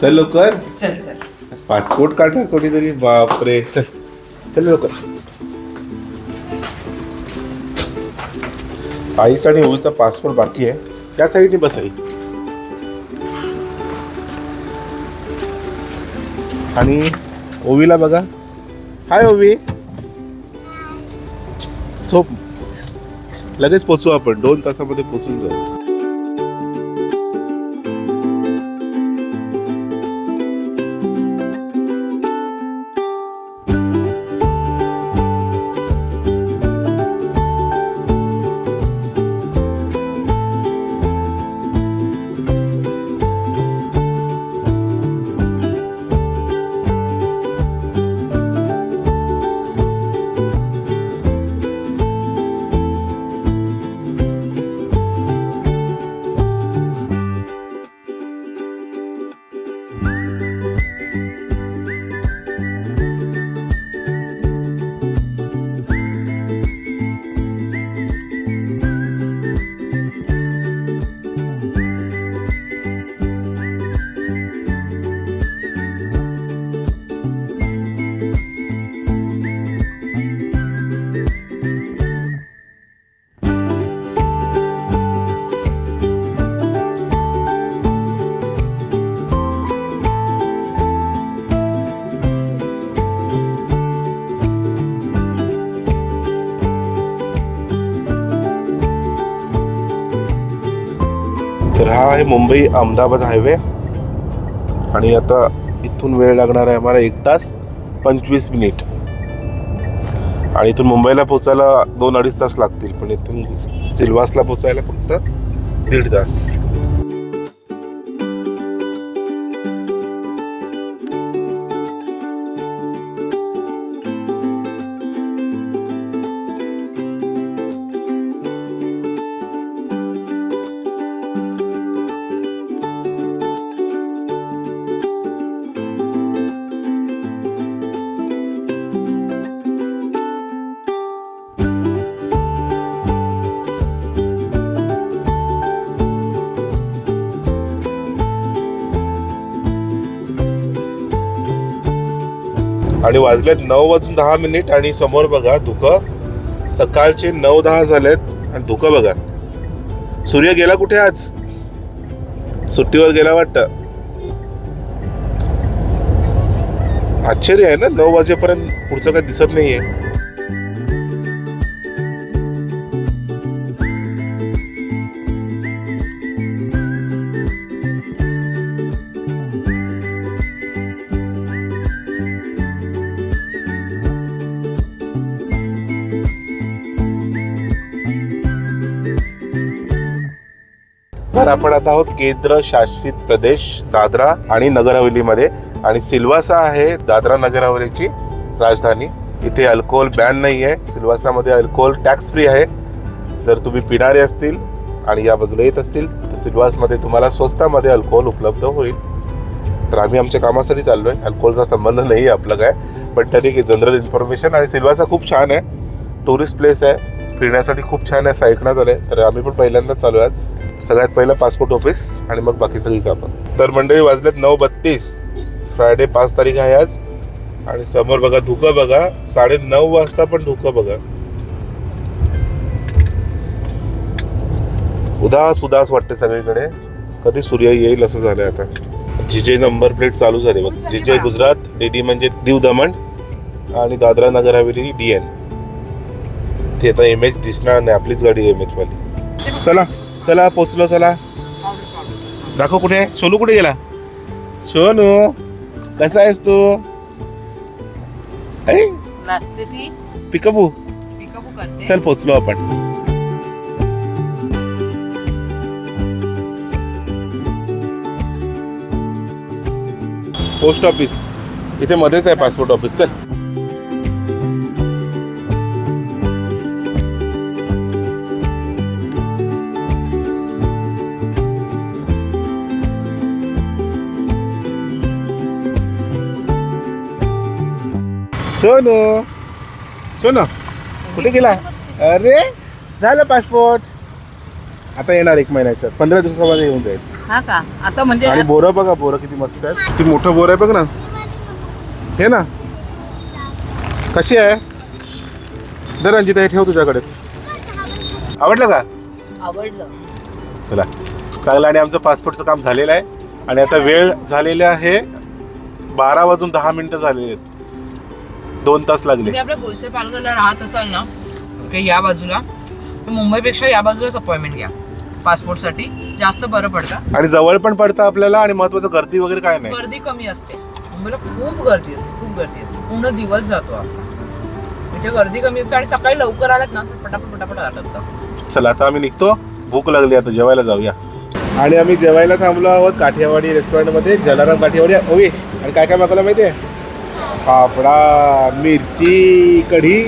चल लवकर. चल चल. पासपोर्ट काढा कोणीतरी बापरे. चल चल लवकर. आईचा आणि ओवीचा पासपोर्ट बाकी आहे. त्या साईडने बस आई. आणि ओवीला बघा. हाय ओवी. झोप. लगेच पोचू आपण. दोन तासामध्ये पोचून जाऊ. तर हा आहे मुंबई अहमदाबाद हायवे. आणि आता इथून वेळ लागणार आहे आम्हाला एक तास पंचवीस मिनिट. आणि इथून मुंबईला पोचायला दोन अडीच तास लागतील पण इथून सिल्वासला पोचायला फक्त दीड तास. आणि वाजलेत नऊ वाजून दहा मिनिट आणि समोर बघा धुकं. सकाळचे नऊ दहा झालेत आणि धुकं बघा. सूर्य गेला कुठे आज? सुट्टीवर गेला वाटतं. आश्चर्य आहे ना? नऊ वाजेपर्यंत पुढचं काही दिसत नाहीये. तर आपण आता आहोत केंद्र शासित प्रदेश दादरा आणि नगर हवेलीमध्ये आणि सिल्वासा आहे दादरा नगर हवेलीची राजधानी. इथे अल्कोहोल बॅन नाही आहे सिल्वासामध्ये अल्कोहोल टॅक्स फ्री आहे. जर तुम्ही पिणारे असतील आणि या बाजूला येत असतील तर सिल्वासमध्ये तुम्हाला स्वस्तामध्ये अल्कोहोल उपलब्ध होईल. तर आम्ही आमच्या कामासाठी चाललो आहे अल्कोहोलचा संबंध नाही आहे आपलं काय. पण तरी जनरल इन्फॉर्मेशन आणि सिल्वासा खूप छान आहे. टुरिस्ट प्लेस आहे. फिरण्यासाठी खूप छान आहे. असं ऐकण्यात आहे तर आम्ही पण पहिल्यांदाच चालू आहे आज. सगळ्यात पहिलं पासपोर्ट ऑफिस आणि मग बाकी सगळी कामं. तर मंडळी वाजलेत नऊ बत्तीस. फ्रायडे पाच तारीख आहे आज. आणि समोर बघा धुकं बघा. साडे नऊ वाजता पण धुकं बघा. उदास उदास वाटते सगळीकडे. कधी सूर्य येईल असं झालंय आता. जिजे नंबर प्लेट चालू झाले बघ. जिजे गुजरात डीडी म्हणजे दीव दमण आणि दादरा नगर हवेली डी एन ते आता इमेज दिसणार नाही आपलीच गाडी इमेज वाली. चला. चला पोचलो चला. दाखव कुठे? सोनू कुठे गेला? सोनू कसा आहेस तू? पिकअपू. चल पोचलो आपण. Post office. इथे मध्येच आहे पासपोर्ट ऑफिस. चल. सोनू. सोनू कुठे गेला? अरे झालं पासपोर्ट आता येणार एक महिन्याच्यात. पंधरा दिवसामध्ये येऊन जाईल. हा का? आता म्हणजे आणि बोरं बघा बोरं किती मस्त आहेत. किती मोठं बोर आहे बघ ना. हे ना. कशी आहे? दर रंजिता हे ठेव तुझ्याकडेच. आवडलं का? आवडलं. चला. चांगलं आणि आमचं पासपोर्टचं काम झालेलं आहे. आणि आता वेळ झालेला आहे बारा वाजून दहा मिनिटं झालेली आहेत. दोन तास लागले. तुम्ही आपल्या पालघरला राहत असाल ना की या बाजूला तर मुंबईपेक्षा या बाजूलाच अपॉइंटमेंट घ्या. पासपोर्टसाठी जास्त बरं पडतं. आणि जवळ पण पडतं आपल्याला आणि महत्वाचं गर्दी वगैरे काय नाही. गर्दी कमी असते. मुंबईला खूप गर्दी असते खूप गर्दी असते. पूर्ण दिवस जातो आपला इथे गर्दी कमी असते आणि सकाळी लवकर आलात ना तर पटापट पटापट आलं चला आता आम्ही निघतो. भूक लागली आता जेवायला जाऊया. आणि आम्ही जेवायला थांबलो आहोत काठियावाडी रेस्टॉरंटमध्ये जलाराम काठियावाडी. ओके आणि काय काय मागवलं माहिती आहे फाफडा मिरची कढी.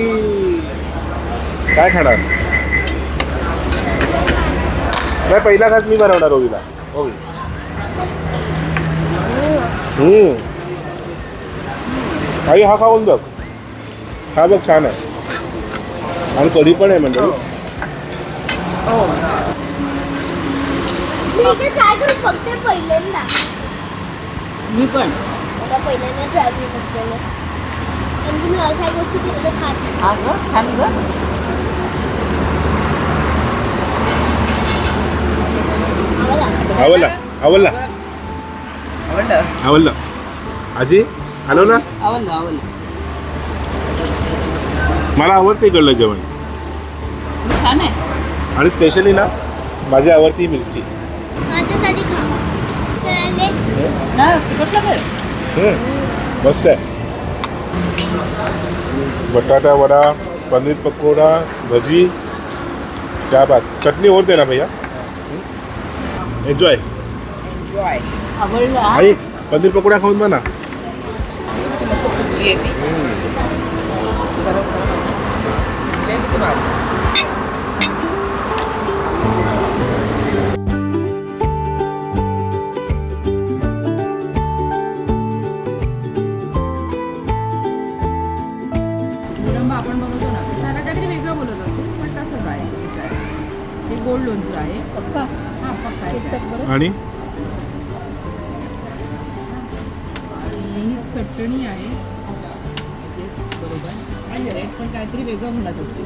काय खाणार? नाही पहिला घास मी बनवणार ओवीला. ओवी. हम्म. आई हा खाऊन बघ. हा बघ छान आहे. आणि कढी पण आहे म्हणजे. हो. मी पण. मला पहिल्यांदा ट्राय करून बघते आणि तुम्ही अशा गोष्टी केल्या तर खात नाही. हा ग छान ग. आवडला? आवडला. आवडला. आवडलं? आवडलं. आजी हॅलो ना? आवडलं आवडलं. मला आवडते इकडलं जेवण. छान आहे. आणि स्पेशली ना माझी आवडती मिरची. माझ्यासाठी खा. तर आले? ना तिखट लागेल हम्म, मस्त आहे बटाटा वडा पनीर पकोडा भजी। क्या बात चटनी और देना भैया। एन्जॉय पनीर आवडलं हा? आई पनीर पकोडा खाऊन बना। आणि? ही चटणी आहे. I guess बरोबर रेट पण काहीतरी वेगळं म्हणत असतील.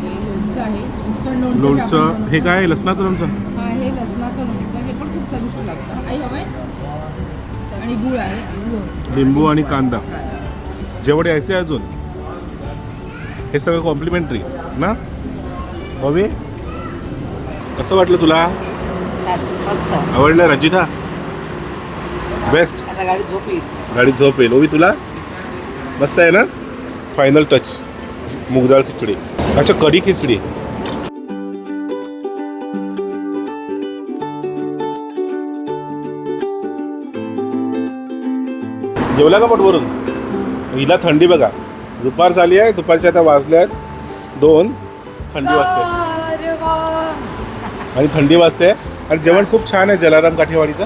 हे लोणचं आहे. इन्स्टंट लोणचं जे आपण लोणचं बनवतो. हे काय आहे? लसणाचं लोणचं? हा हे लसणाचं लोणचं हे पण खूप चविष्ट लागतं. आई हवंय? आणि गुळ आहे. आणि लोणचं. लिंबू आणि कांदा. जेवढे यायचे अजून हे सगळं कॉम्प्लिमेंटरी ना? हवी कसं वाटलं तुला? आवडलं रंजिता? बेस्ट गाडी झोप येईल गाडी झोप येईल ओवी तुला? मस्त आहे ना? फायनल टच मुगडाळ खिचडी. अच्छा कढी खिचडी. जेवला का पोटभरून? हिला थंडी बघा. दुपार झाली आहे दुपारच्या आता वाजल्या आहेत दोन. थंडी वाजते. आणि थंडी वाजते. आणि जेवण खूप छान आहे जलाराम काठेवाडीचं.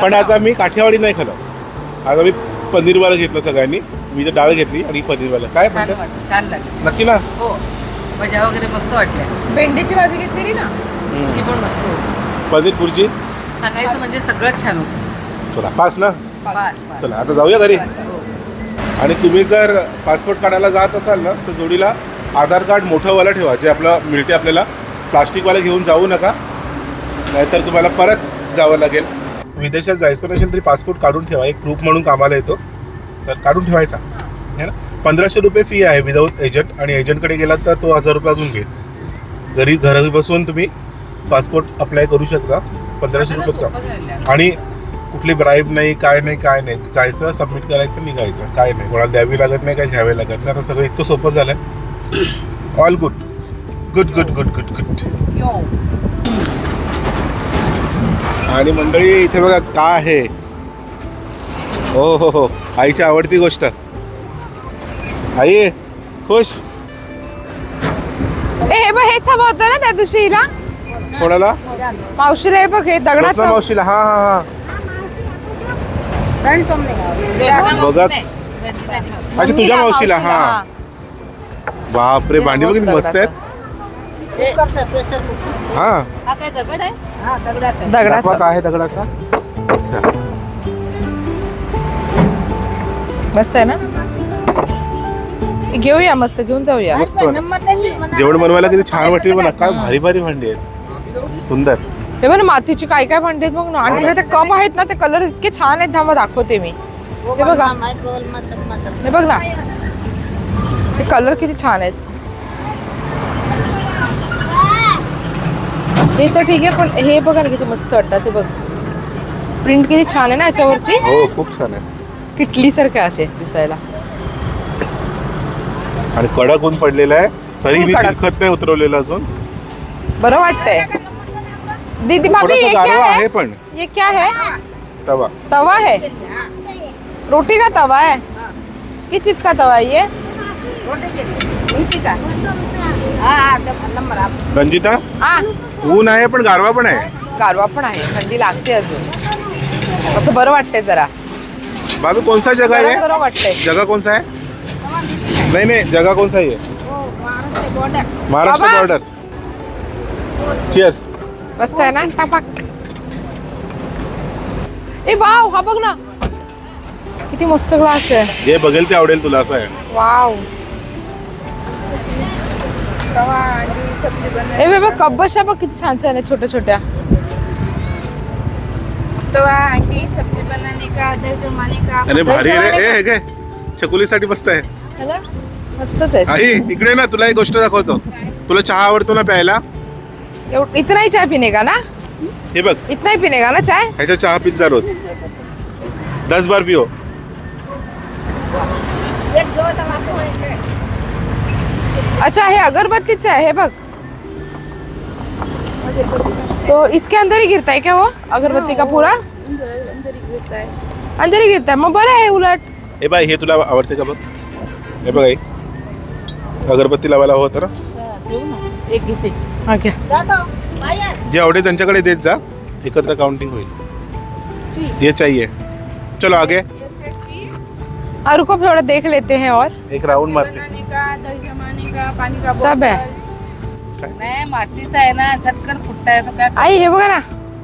पण आता मी काठेवाडी नाही खाल्लं आता मी पनीरवाला घेतलं सगळ्यांनी. मी तर डाळ घेतली आणि पनीरवाला काय छान लागलं. नक्की ना? हो. भज्या वगैरे मस्त वाटल्या भेंडीची भाजी घेतलेली ना? ती पण मस्त होती. पनीर खुर्ची सांगायचं म्हणजे सगळंच छान होतं. चला पास ना? पाच, पाच. चला आता जाऊया घरी. हो. आणि तुम्ही जर पासपोर्ट काढायला जात असाल ना तर जोडीला आधार कार्ड मोठंवालं ठेवा जे आपलं मिळते आपल्याला. प्लास्टिकवालं घेऊन जाऊ नका. नाहीतर तुम्हाला परत जावं लागेल. विदेशात जायचं नसेल तरी पासपोर्ट काढून ठेवा. एक प्रूफ म्हणून कामाला येतो. तर काढून ठेवायचा. है ना? पंधराशे रुपये फी आहे विदाऊट एजंट आणि एजंटकडे गेलात तर तो हजार रुपये अजून घेईल. घरी घरी बसून तुम्ही पासपोर्ट अप्लाय करू शकता. पंधराशे रुपये. आणि कुठली ब्राईब नाही काय नाही काय नाही. जायचं सबमिट करायचं निघायचं. काय नाही. कोणाला द्यावी लागत नाही काय घ्यावे लागत नाही. आता सगळं इतकं सोपं झालंय. All good good good good good good. आणि मंडळी इथे बघा का आहे? हो हो हो. आईची आवडती गोष्ट. आई खुश? ए हे बघ हेच हवं होतं ना त्या दिवशी हिला कोणाला? मावशीला हे बघ हे कृष्णा दगडाचं मावशीला. हा हा हा. बघा. अच्छा तुझ्या मावशीला हा. बापरे भांडी बघ किती मस्त आहेत? हा हा. काय दगड आहे? हा दगडाचा दाखवा दगडाचा. काय आहे दगडाचा? अच्छा. मस्त आहे ना? घेऊया मस्त घेऊन जाऊया. मस्त जेवण बनवायला किती छान वाटेल पण काय भारी भारी भांडी आहेत. सुंदर. हे बघ ना मातीची काय काय भांडी आहेत बघ ना. आणि ते कप आहेत ना ते कलर इतके छान आहेत थांबा दाखवते मी. हे बघा. हे बघ ना. ते कलर किती छान आहेत. हे तर ठीक आहे पण हे बघा ना किती मस्त वाटतात ते बघ. प्रिंट किती छान आहे ना याच्यावरची? हो खूप छान आहे. किटली सारखे असे दिसायला. आणि कडक ऊन पडलेला आहे. तरी मी कडक. तिखट नाही उतरवलेलं अजून. बरं वाटतंय. दीदी भाभी थोडासा ये क्या गारवा आहे? है पण. ये क्या है तवा. तवा है रोटी का तवा है किस चीज का तवा है ये? रंजिता? हा. ऊन आहे पण गारवा पण आहे. गारवा पण आहे थंडी लागते अजून. असं बरं वाटतंय जरा. बाबू कौन सा जगह गरम है गरम वाटतंय. जगह कौन सा है नहीं नहीं जगह कौन सा है ये महाराष्ट्र. बॉर्डर मस्त आहे ना? टपाक. ए वाव हा बघ ना. किती मस्त ग्लास आहे. जे बघेल ते आवडेल तुला असं आहे. वाव. ए बे बघ कब्बशा बघ किती छान छान आहे छोट्या छोट्या. तवा अंडी सब्जी बनाने का दही जमाने का अरे भारी रे. ए हे काय चकुलीसाठी मस्त आहे. है ना? मस्तच आहे. आई इकडे ना तुला एक गोष्ट दाखवतो. तुला चहा आवडतो ना प्यायला? एवढ- इतना ही चाय पीने का ना? हे बघ. इतना ही पीने का ना चाय ह्याच्या चहा पिझ्झा रोज. दस बार पिओ अच्छा हे अगरबत्तीचं आहे हे बघ. तो इसके अंदर ही गिरता है क्या वो? अगरबत्ती का पूरा? अंदर ही गिरता है मग बरं आहे उलट. हे बाय हे तुला आवडते का बघ? हे बघ आई. अगरबत्ती लावायला होतं ना. एक घेते. हा जे आवडेल त्यांच्याकडे देत जा. एकत्र काउंटिंग होईल. ये चाहिए. चलो आगे. हाँ रुको थोड़ा देख लेते हैं और. एक राउंड मारते. बनाने का दही का पानी का सब है। नाही मातीचा आहे ना झटकन फुटताय तो काय आई हे बघा ना.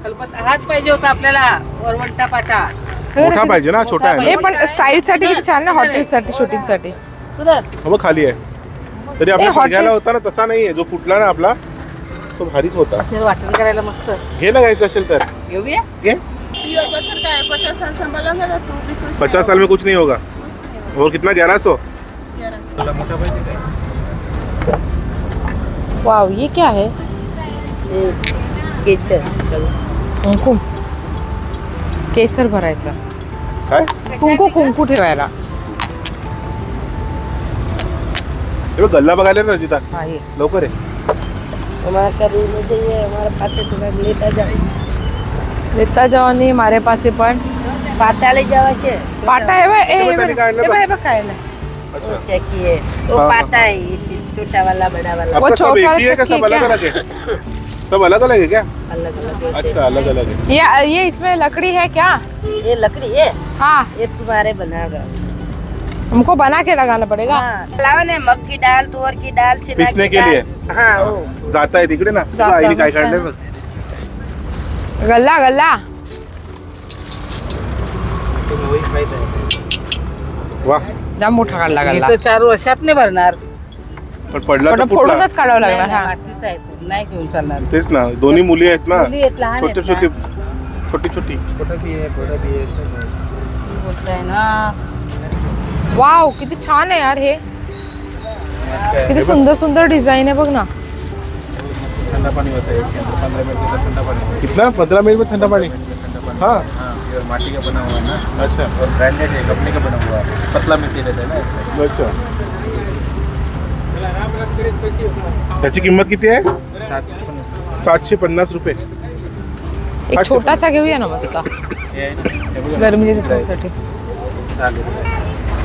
कल्पत हात पाहिजे होता आपल्याला वरवंटा पाटा. मोठा पाहिजे ना छोटा आहे हे पण स्टाईल साठी किती छान ना हॉटेल साठी शूटिंगसाठी सुधर. हा खाली आहे. तरी आपल्या ए, हॉटेल- पडघ्याला होता ना तसा नाहीये जो फुटला ना आपला तो भारीच होता. ते वाटण करायला मस्त. घे ना घ्यायचं असेल तर. घेऊया घे. पियोर पत्थर का है पचास साल संभालोगे तो तू भी कुछ पचास साल में कुछ नहीं होगा. और कितना ग्यारह सौ? वाव ये क्या है? केसर. कुंकू. केसर भरायचा. काय? कुंकू कुंकू ठेवायला. गल्ला बघायला ना रजिता. लवकर आहे लेता नेता जवानी मारे पासे पण. पाताळी जेव्हा पाटा काय नाही अच्छा। किए। वो हाँ, पाता हाँ। है। ये चीज़ छोटा वाला बड़ा वाला। एक ही है क्या सब अलग अलग है? सब अलग अलग है क्या? अलग अलग अच्छा अलग अलग है। ये ये इसमें लकड़ी है क्या? ये लकड़ी है? हाँ। ये तुम्हारे बना रहा हमको बना के लगाना पड़ेगा। हाँ। लावन ने मग की दाल तुअर की दाल पिसने के लिए? हाँ जाता है तिकडे ना? आईने काय काढले गल्ला गल्ला। वाह। जाम मोठा काढला तर चार वर्षात नाही भरणार. पण पडला पण तर फुटला. फोडूनच काढावं नाही, लागणार नाही, हा. मातीचा आहे तो. नाही घेऊन चालणार. तेच ना दोन्ही मुली आहेत ना. मुली आहेत, लहान आहेत छोटी. छोटी छोटी छोटी बोलताय ना. वाव किती छान आहे यार हे. किती सुंदर सुंदर डिझाईन आहे बघ ना. कितना? पंद्रह मिनट में ठंडा हाँ। माटी का बना हुआ है ना। अच्छा। और ब्रांडेड है कंपनी का बना हुआ है। पतला मिट्टी रहता है ना इसमें। अच्छा। त्याची किंमत किती आहे? सात सौ पन्नास सातशे पन्नास रुपये. एक अच्छा. छोटासा घेऊया ना मस्त. ये ना हे बघा, गरमीच्या दिवसासाठी. चालेल.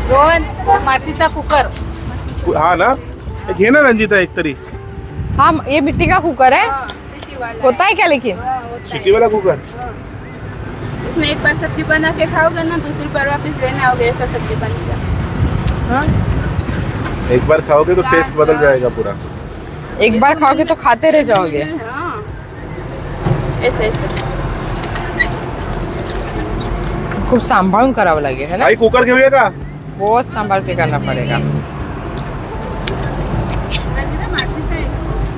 दोन मातीचा कुकर. हा ना? हे घे ना रंजिता एक तरी. हाँ ये मिट्टी का कुकर है होता है क्या लेकिन सिटी वाला कुकर? इसमें एक बार सब्ज़ी बना के खाओगे ना दूसरी बार वापस लेने आओगे ऐसा सब्ज़ी बनेगा। एक बार खाओगे तो टेस्ट बदल जाएगा पूरा। एक बार खाओगे तो खाते रह जाओगे। हाँ। ऐसे ऐसे। खूप सांभाळून करावं लागेल है ना? आई कुकर घेऊया का? बहुत सांभाळ के करना पड़ेगा।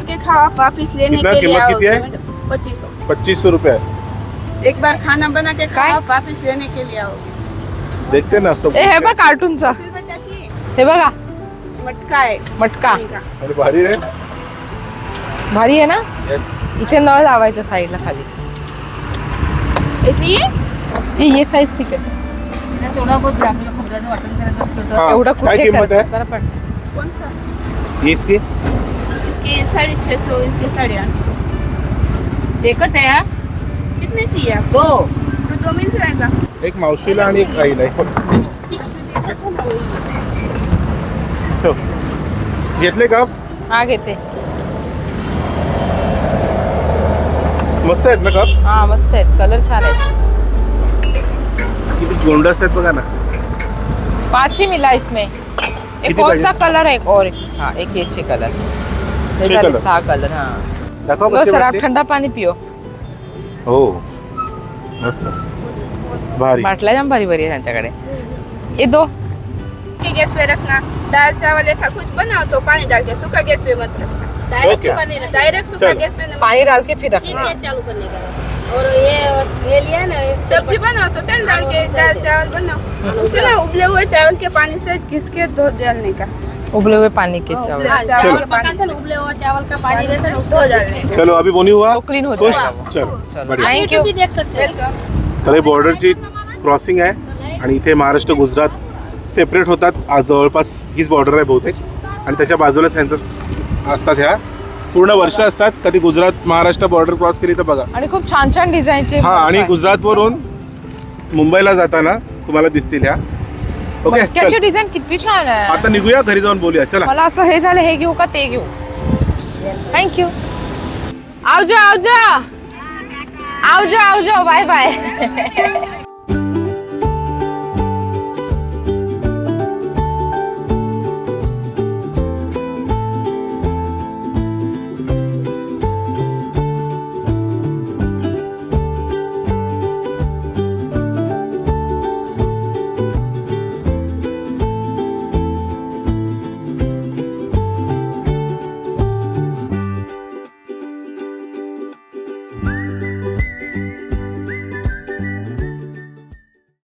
के खाओ आप वापिस लेने के लिए है? पच्चीस सौ। पच्चीस सौ रुपये एक बार खाना बना के काय? खाओ वापिस लेने के लिए आओगे देखते ना सब हे बघ कार्टूनचा. सिल्वर टच ही बघा. मटका है मटका। अरे भारी रे. भारी आहे ना? येस इथे नळ लावायचं साईडला खाली. ये ये ये साईज ठीक आहे. तेवढा बहुत आपल्याला खोबऱ्याचं वाटण करायचं असलं तर. हाँ, एवढं काय कुठे किंमत करत आहे असणार पण. कौन सा इसकी? इसके साढ़े छः सौ इसके साढ़े आठ सौ एकच आहे हा? कितने चाहिए आप दो। तो दो मिल जाएगा। एक मावशीला आणि एक आईला एक ठेव. घेतले का? हा घेते. मस्त आहेत ना कप हा मस्त आहेत. कलर छान आहेत. किती गोंडस आहेत बघा ना. पाच ही मिला इसमें. एक किती कौन सा पाहिजे? कलर है एक और हाँ एक ये छह कलर हे छह झाले color? सहा कलर हा. दाखव लो कसे सर आप वाटते ठंडा पानी पिओ हो. मस्त. भारी. बाटल्या जाम भारी भारी आहे त्यांच्याकडे. ये दो. के गैस पे रखना. दाल चावल ऐसा कुछ बनाओ तो पानी डाल के सूखा गैस पे मत रखना. डायरेक्ट सूखा डायरेक्ट सूखा गैस पे पाणी डाल के फिर रखना. चालू करने का और ये ये लिया ना सब्ज़ी बनाओ तो तेल डाल के दाल चावल बनाओ. उसके ना उबले हुए चावल के पानी से घिस के धो डालने का? उबले हुए पानी के चावल. उबले हुए चावल के पानी से उबले हुआ चावल का पानी रहता है धो डालने चलो अभी बोनी हुआ? तो क्लीन हो जाएगा. चलो बढ़िया. थैंक यू भी देख सकते हैं। वेलकम तर हे बॉर्डरची क्रॉसिंग आहे आणि इथे महाराष्ट्र गुजरात सेपरेट होतात. आज जवळपास हीच बॉर्डर आहे बहुतेक. आणि त्याच्या बाजूलाच यांचं असतात ह्या. पूर्ण वर्ष असतात. कधी गुजरात महाराष्ट्र बॉर्डर क्रॉस केली तर बघा. आणि खूप छान छान डिझाईनचे हा आणि गुजरातवरून मुंबईला जाताना तुम्हाला दिसतील ह्या. ओके मटक्याची चल. डिझाईन किती छान आहे. आता निघूया घरी जाऊन बोलूया. चला. मला असं हे झालं हे घेऊ का ते घेऊ? थँक्यू आवजा आवजा. आवजा आवजा. Bye bye